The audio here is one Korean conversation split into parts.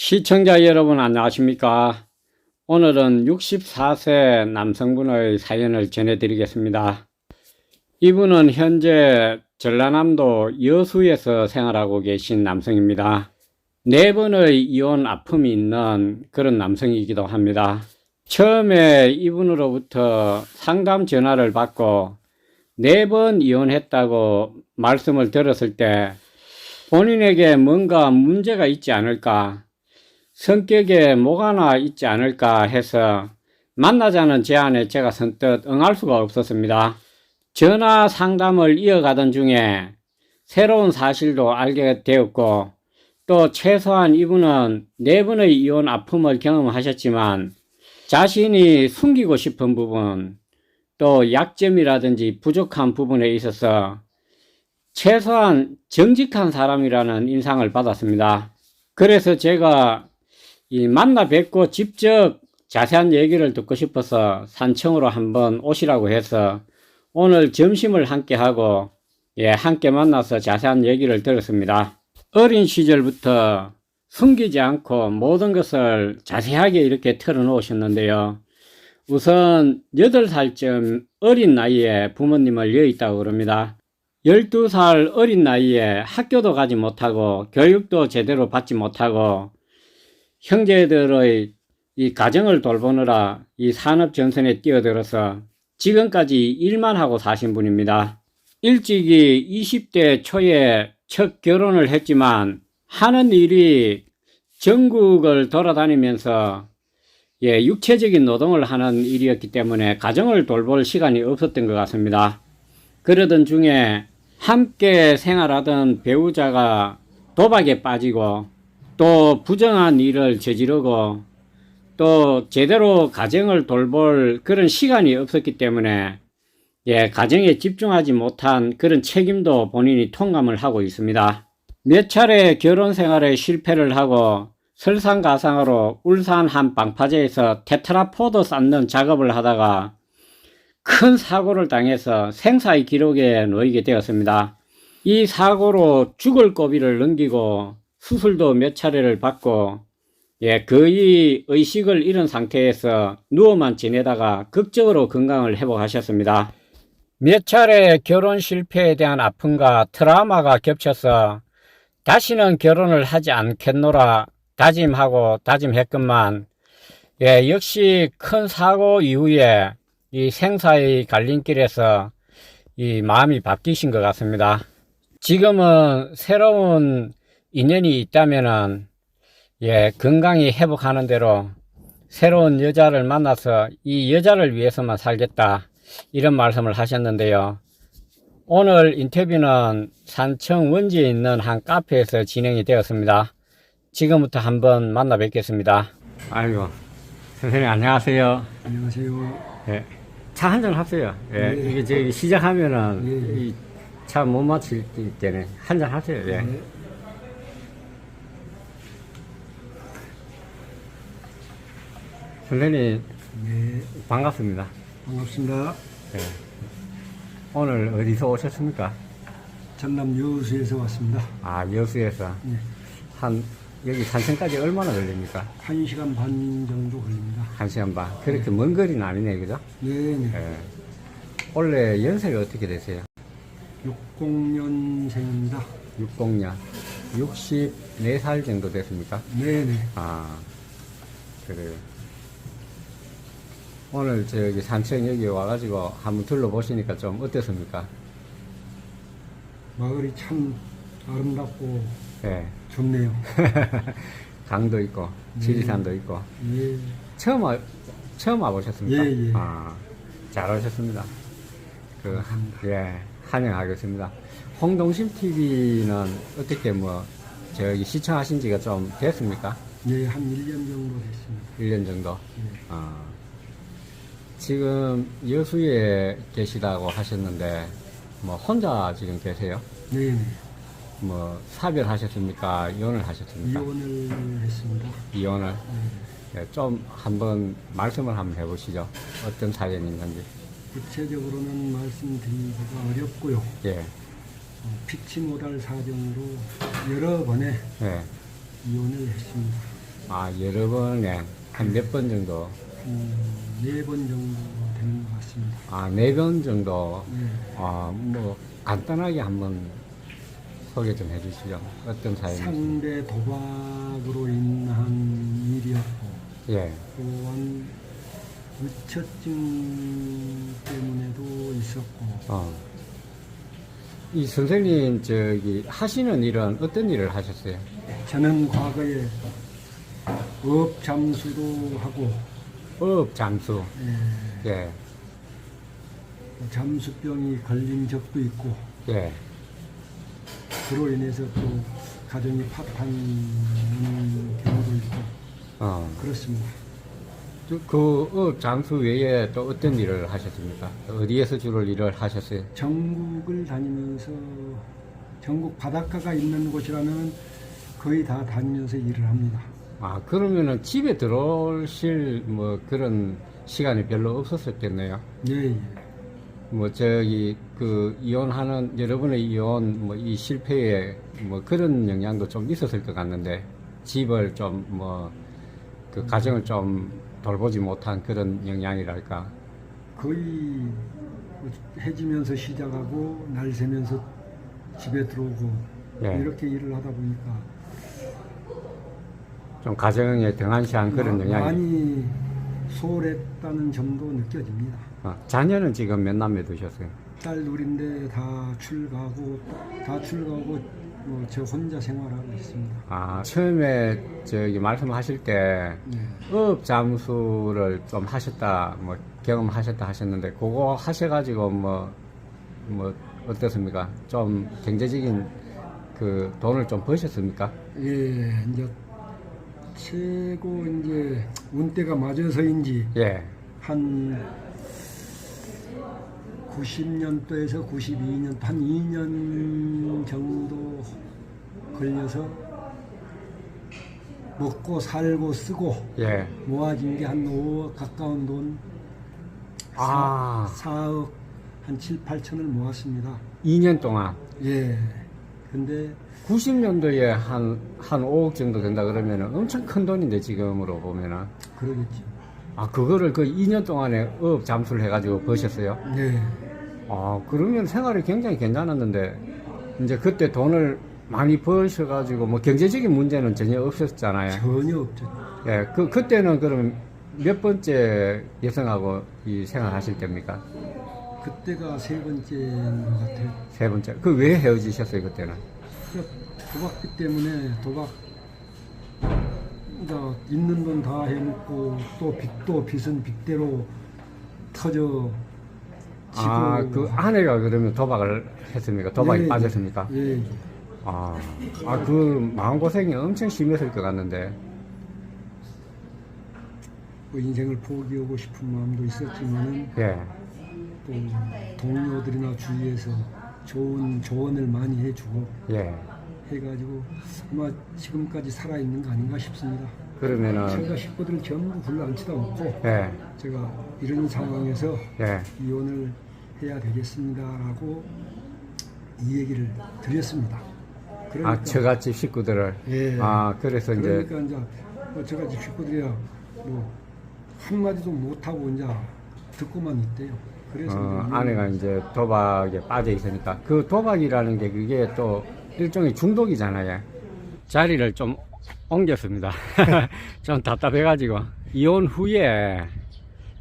시청자 여러분 안녕하십니까? 오늘은 64세 남성분의 사연을 전해드리겠습니다. 이분은 현재 전라남도 여수에서 생활하고 계신 남성입니다. 네 번의 이혼 아픔이 있는 그런 남성이기도 합니다. 처음에 이분으로부터 상담 전화를 받고 네 번 이혼했다고 말씀을 들었을 때 본인에게 뭔가 문제가 있지 않을까 성격에 뭐가 하나 있지 않을까 해서 만나자는 제안에 제가 선뜻 응할 수가 없었습니다. 전화 상담을 이어가던 중에 새로운 사실도 알게 되었고 또 최소한 이분은 네 번의 이혼 아픔을 경험하셨지만 자신이 숨기고 싶은 부분 또 약점이라든지 부족한 부분에 있어서 최소한 정직한 사람이라는 인상을 받았습니다. 그래서 제가 이 만나 뵙고 직접 자세한 얘기를 듣고 싶어서 산청으로 한번 오시라고 해서 오늘 점심을 함께 하고 예, 함께 만나서 자세한 얘기를 들었습니다. 어린 시절부터 숨기지 않고 모든 것을 자세하게 이렇게 털어놓으셨는데요. 우선 8살쯤 어린 나이에 부모님을 여있다고 그럽니다. 12살 어린 나이에 학교도 가지 못하고 교육도 제대로 받지 못하고 형제들의 이 가정을 돌보느라 이 산업 전선에 뛰어들어서 지금까지 일만 하고 사신 분입니다. 일찍이 20대 초에 첫 결혼을 했지만 하는 일이 전국을 돌아다니면서 예, 육체적인 노동을 하는 일이었기 때문에 가정을 돌볼 시간이 없었던 것 같습니다. 그러던 중에 함께 생활하던 배우자가 도박에 빠지고 또 부정한 일을 저지르고 또 제대로 가정을 돌볼 그런 시간이 없었기 때문에 예, 가정에 집중하지 못한 그런 책임도 본인이 통감을 하고 있습니다. 몇 차례 결혼 생활에 실패를 하고 설상가상으로 울산 한 방파제에서 테트라포드 쌓는 작업을 하다가 큰 사고를 당해서 생사의 기록에 놓이게 되었습니다. 이 사고로 죽을 고비를 넘기고 수술도 몇 차례를 받고 예, 거의 의식을 잃은 상태에서 누워만 지내다가 극적으로 건강을 회복하셨습니다. 몇 차례 결혼 실패에 대한 아픔과 트라우마가 겹쳐서 다시는 결혼을 하지 않겠노라 다짐하고 다짐했건만 예, 역시 큰 사고 이후에 이 생사의 갈림길에서 이 마음이 바뀌신 것 같습니다. 지금은 새로운 인연이 있다면은 예, 건강히 회복하는 대로 새로운 여자를 만나서 이 여자를 위해서만 살겠다. 이런 말씀을 하셨는데요. 오늘 인터뷰는 산청 원지에 있는 한 카페에서 진행이 되었습니다. 지금부터 한번 만나 뵙겠습니다. 아이고, 선생님 안녕하세요. 안녕하세요. 예. 차 한잔 하세요. 예. 네. 이게 저기 시작하면은 예, 예. 차못 마칠 때는 한잔 하세요. 예. 네. 선생님 네, 반갑습니다. 반갑습니다. 예. 오늘 어디서 오셨습니까? 전남 여수에서 왔습니다. 아, 여수에서 네, 한 여기 산청까지 얼마나 걸립니까? 한 시간 반 정도 걸립니다. 한 시간 반. 그렇게 먼 거리는 아니네, 그죠? 네, 네. 예. 원래 연세가 어떻게 되세요? 60년생입니다. 60년. 64살 정도 됐습니까? 네, 네. 아, 그래요. 오늘 저기 산청 여기 와가지고 한번 둘러보시니까 좀 어땠습니까? 마을이 참 아름답고 예. 좋네요. 강도 있고, 지리산도 있고. 예, 처음 와, 처음 와보셨습니까? 예, 예. 아, 잘 오셨습니다. 그. 예, 환영하겠습니다. 홍동심 TV는 어떻게 뭐, 저기 시청하신 지가 좀 됐습니까? 네, 한 1년 정도 됐습니다. 1년 정도. 네. 아, 지금 여수에 계시다고 하셨는데, 뭐, 혼자 지금 계세요? 네, 네. 뭐, 사별하셨습니까? 이혼을 하셨습니까? 이혼을 했습니다. 이혼을? 네. 예, 좀 한번 말씀을 한번 해보시죠. 어떤 사연이 있는지. 구체적으로는 말씀드리기가 어렵고요. 예, 어, 피치 못할 사정으로 여러 번의 예. 이혼을 했습니다. 아, 여러 번에 한 몇 번 정도? 네 번 정도 되는 것 같습니다. 아, 네 번 정도. 네. 아, 뭐, 간단하게 한번 소개 좀 해주시죠. 어떤 사연인지. 상대 도박으로 인한 일이었고 예. 또한 의처증 때문에도 있었고 어. 이 선생님, 저기, 하시는 일은 어떤 일을 하셨어요? 저는 과거에 업 잠수도 하고 업 잠수. 예, 예. 잠수병이 걸린 적도 있고 예. 그로 인해서 또 가정이 파탄하는 경우도 있고 어. 그렇습니다. 저- 그, 업 잠수 외에 또 어떤 일을 하셨습니까? 어디에서 주로 일을 하셨어요? 전국을 다니면서 전국 바닷가가 있는 곳이라면 거의 다 다니면서 일을 합니다. 아, 그러면은 집에 들어오실 뭐 그런 시간이 별로 없었었겠네요. 예, 예. 뭐 저기 그 이혼하는 여러분의 이혼 뭐 이 실패에 뭐 그런 영향도 좀 있었을 것 같는데 집을 좀 뭐 그 가정을 좀 돌보지 못한 그런 영향이랄까. 거의 해지면서 시작하고 날 새면서 집에 들어오고 예. 이렇게 일을 하다 보니까 좀 가정에 등한시한 그런 마- 영향이. 많이 소홀했다는 점도 느껴집니다. 어, 자녀는 지금 몇 남매 두셨어요? 딸 둘인데 다 출가하고 다 출가하고 뭐 저 혼자 생활하고 있습니다. 아 처음에 저기 말씀하실 때 네. 업 잠수를 좀 하셨다, 뭐 경험하셨다 하셨는데 그거 하셔가지고 뭐뭐 어떻습니까? 좀 경제적인 그 돈을 좀 버셨습니까? 예, 이제 최고 이제 운때가 맞아서인지 예, 한 90년도에서 92년도 한 2년 정도 걸려서 먹고 살고 쓰고 예. 모아진 게 한 5억 가까운 돈 아, 4 억 한 7, 8천을 모았습니다. 2년 동안 예. 근데 90년도에 한, 한 5억 정도 된다 그러면은 엄청 큰 돈인데 지금으로 보면은. 그러겠죠. 아, 그거를 그 2년 동안에 업 잠수를 해가지고 버셨어요? 네. 아, 그러면 생활이 굉장히 괜찮았는데, 이제 그때 돈을 많이 버셔가지고, 뭐 경제적인 문제는 전혀 없었잖아요. 전혀 없죠. 예, 그, 그때는 그럼 몇 번째 여성하고 이 생활하실 때입니까? 그때가 세 번째인 것 같아요. 세 번째. 그 왜 헤어지셨어요, 그때는? 그러니까 도박비 때문에 도박 그러니까 있는 돈 다 해먹고 또 빚도 빚은 빚대로 터져 지고 아, 그 아내가 그러면 도박을 했습니까? 도박에 예, 빠졌습니까? 예, 예. 아, 아, 그 마음고생이 엄청 심했을 것 같는데. 뭐 인생을 포기하고 싶은 마음도 있었지만은 예. 또 동료들이나 주위에서 좋은 조언을 많이 해주고 예. 해가지고 아마 지금까지 살아 있는 거 아닌가 싶습니다. 그러면은, 제가 식구들을 전부 불러 앉히다 놓고 예. 제가 이런 상황에서 예. 이혼을 해야 되겠습니다라고 이 얘기를 드렸습니다. 그러니까 아, 저같이 식구들을. 예. 아, 그래서 이제, 그러니까 이제 뭐집 식구들이야 뭐 한마디도 못하고 이제 듣고만 있대요. 어, 아내가 이제 도박에 빠져 있으니까. 그 도박이라는 게 그게 또 일종의 중독이잖아요. 자리를 좀 옮겼습니다. 좀 답답해가지고. 이혼 후에,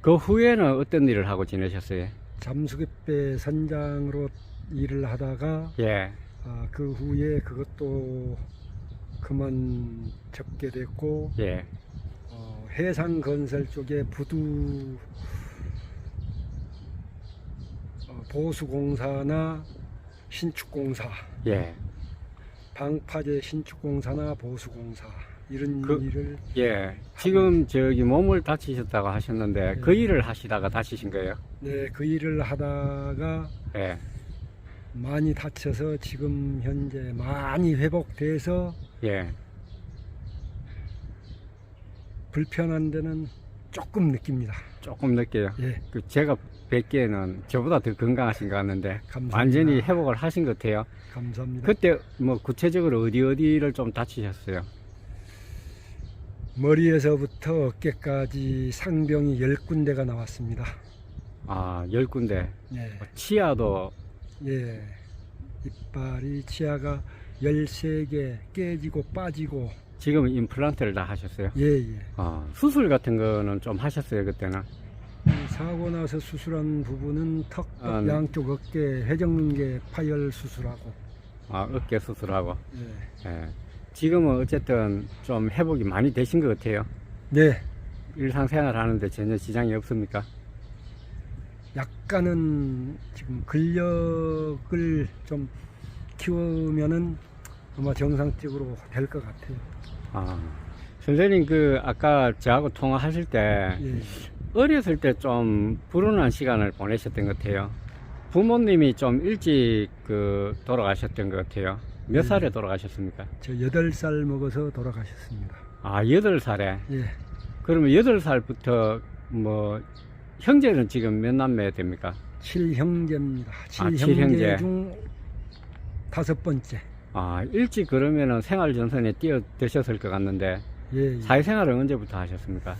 그 후에는 어떤 일을 하고 지내셨어요? 잠수개배 선장으로 일을 하다가 예. 아, 그 후에 그것도 그만 접게 됐고 예. 어, 해상 건설 쪽에 부두 어, 보수공사나 신축공사, 예. 방파제 신축공사나 보수공사 이런 그- 일을 예. 지금 저기 몸을 다치셨다고 하셨는데 그 네. 일을 하시다가 다치신 거예요? 네, 그 일을 하다가 예. 많이 다쳐서 지금 현재 많이 회복돼서 예. 불편한 데는 조금 느낍니다. 조금 느껴요. 예, 그 제가 뵙기에는 저보다 더 건강하신 것 같는데 감사합니다. 완전히 회복을 하신 것 같아요. 감사합니다. 그때 뭐 구체적으로 어디 어디를 좀 다치셨어요? 머리에서부터 어깨까지 상병이 10군데가 나왔습니다. 아, 열 군데. 예. 치아도 예. 이빨이 치아가 13개 깨지고 빠지고 지금 임플란트를 다 하셨어요. 예, 예. 아, 수술 같은 거는 좀 하셨어요, 그때는. 사고 나서 수술한 부분은 턱, 아, 네. 양쪽 어깨 회전근개 파열 수술하고 아, 어깨 수술하고. 예. 예. 지금은 어쨌든 좀 회복이 많이 되신 것 같아요. 네. 일상생활 하는데 전혀 지장이 없습니까? 약간은 지금 근력을 좀 키우면은 아마 정상적으로 될 것 같아요. 아, 선생님 그 아까 저하고 통화하실 때 예. 어렸을 때 좀 불운한 시간을 보내셨던 것 같아요. 부모님이 좀 일찍 그 돌아가셨던 것 같아요. 몇 네. 살에 돌아가셨습니까? 저 8살 먹어서 돌아가셨습니다. 아, 여덟 살에. 예. 그러면 여덟 살부터 뭐 형제는 지금 몇 남매 됩니까? 7형제입니다. 아, 7형제 칠형제. 중 다섯 번째. 아, 일찍 그러면은 생활 전선에 뛰어드셨을 것 같는데 예, 예. 사회생활을 언제부터 하셨습니까?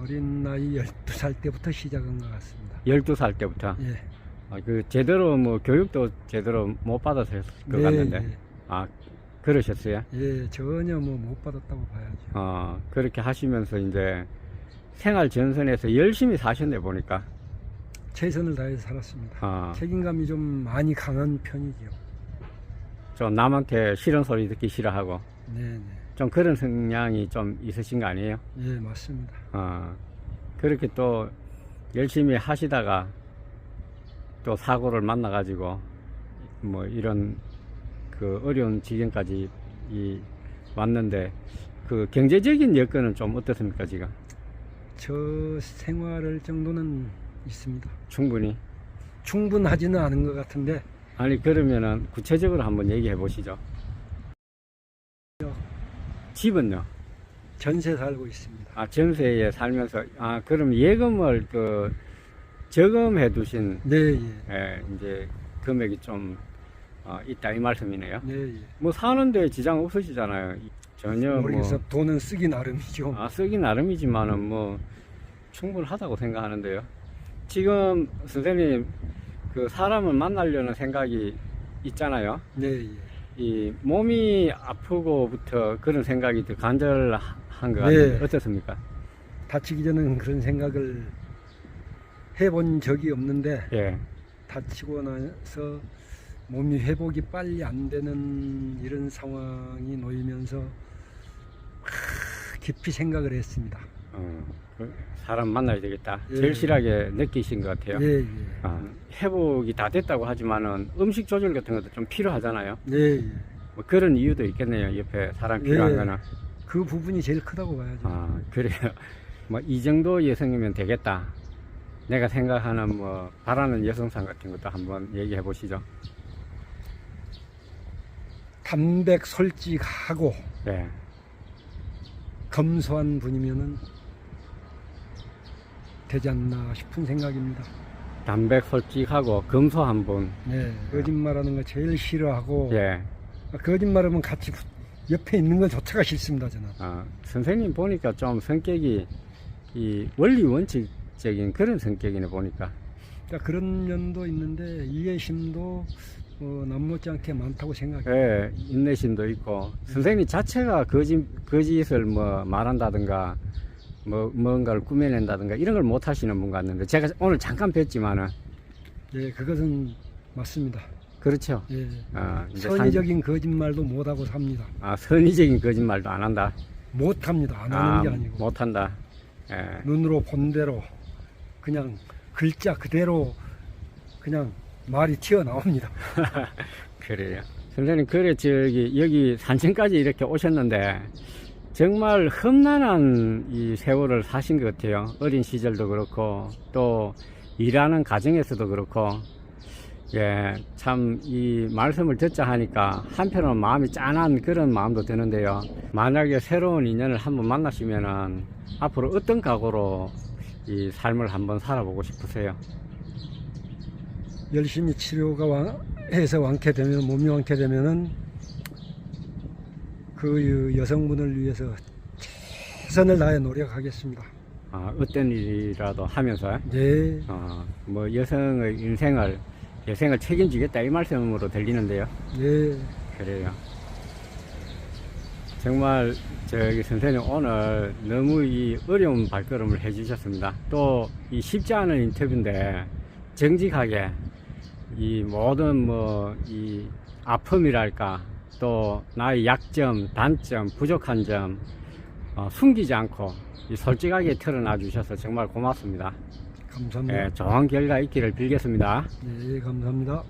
어린 나이 12살 때부터 시작한 것 같습니다. 12살 때부터. 예. 아, 그 제대로 뭐 교육도 제대로 못 받았을 것 같는데. 아, 그러셨어요? 예, 예, 전혀 뭐 못 받았다고 봐야죠. 어, 그렇게 하시면서 이제 생활 전선에서 열심히 사셨네 보니까. 최선을 다해서 살았습니다. 어, 책임감이 좀 많이 강한 편이죠. 좀 남한테 싫은 소리 듣기 싫어하고 네, 네. 좀 그런 성향이 좀 있으신 거 아니에요? 예, 맞습니다. 어, 그렇게 또 열심히 하시다가 또 사고를 만나가지고 뭐 이런 그 어려운 지경까지 이 왔는데 그 경제적인 여건은 좀 어떻습니까 지금? 저 생활할 정도는 있습니다. 충분히 충분하지는 않은 것 같은데 아니 그러면은 구체적으로 한번 얘기해 보시죠. 집은요? 전세 살고 있습니다. 아 전세에 살면서 아 그럼 예금을 그 저금해 두신 네, 예. 예, 이제 금액이 좀 어, 있다 이 말씀이네요. 네, 예. 뭐 사는데 지장 없으시잖아요. 전혀 모르겠어. 뭐 돈은 쓰기 나름이죠. 아, 쓰기 나름이지만은 뭐 충분하다고 생각하는데요. 지금 선생님 그 사람을 만나려는 생각이 있잖아요. 네, 예. 이 몸이 아프고부터 그런 생각이 더 간절한 것 네. 같은데 어떻습니까? 다치기 전에는 그런 생각을 해본 적이 없는데 예. 다치고 나서 몸이 회복이 빨리 안 되는 이런 상황이 놓이면서 하, 깊이 생각을 했습니다. 어, 그 사람 만나야 되겠다. 예. 절실하게 느끼신 것 같아요. 예, 예. 아, 회복이 다 됐다고 하지만은 음식 조절 같은 것도 좀 필요하잖아요. 예, 예. 뭐 그런 이유도 있겠네요. 옆에 사람 필요한 예. 거는. 그 부분이 제일 크다고 봐야죠. 아, 그래요. 뭐 이 정도 여성이면 되겠다. 내가 생각하는 뭐 바라는 여성상 같은 것도 한번 얘기해 보시죠. 담백 솔직하고 네. 검소한 분이면은 되지 않나 싶은 생각입니다. 담백 솔직하고 검소한 분. 네, 거짓말하는 거 제일 싫어하고 예. 거짓말하면 같이 붙- 옆에 있는 것조차가 싫습니다 저는. 아, 선생님 보니까 좀 성격이 이 원리 원칙적인 그런 성격이네 보니까. 그러니까 그런 면도 있는데 이해심도 어, 남못지 않게 많다고 생각해요. 예, 인내심도 있고 선생님 자체가 거짓 거짓을 뭐 말한다든가 뭐 뭔가를 꾸며낸다든가 이런 걸 못 하시는 분 같는데 제가 오늘 잠깐 뵀지만은 예, 그것은 맞습니다. 그렇죠. 예, 아, 이제 선의적인 거짓말도 못하고 삽니다. 산- 아, 선의적인 거짓말도 안 한다. 못합니다. 안 하는 아, 게 아니고 못 한다. 예. 눈으로 본 대로 그냥 글자 그대로 그냥 말이 튀어나옵니다. 그래요. 선생님, 그래, 저기, 여기 산천까지 이렇게 오셨는데, 정말 험난한 이 세월을 사신 것 같아요. 어린 시절도 그렇고, 또, 일하는 가정에서도 그렇고, 예, 참, 이 말씀을 듣자 하니까, 한편으로는 마음이 짠한 그런 마음도 드는데요. 만약에 새로운 인연을 한번 만나시면은, 앞으로 어떤 각오로 이 삶을 한번 살아보고 싶으세요? 열심히 치료가 완- 해서 완쾌되면 몸이 완쾌되면은 그 여성분을 위해서 최선을 다해 노력하겠습니다. 아, 어떤 일이라도 하면서 네, 어, 뭐 여성의 인생을 여생을 책임지겠다 이 말씀으로 들리는데요. 네, 그래요. 정말 저기 선생님 오늘 너무 이 어려운 발걸음을 해주셨습니다. 또 이 쉽지 않은 인터뷰인데 정직하게 이 모든 뭐 이 아픔이랄까 또 나의 약점, 단점, 부족한 점 어, 숨기지 않고 이 솔직하게 털어놔 주셔서 정말 고맙습니다. 감사합니다. 예, 좋은 결과 있기를 빌겠습니다. 네, 감사합니다.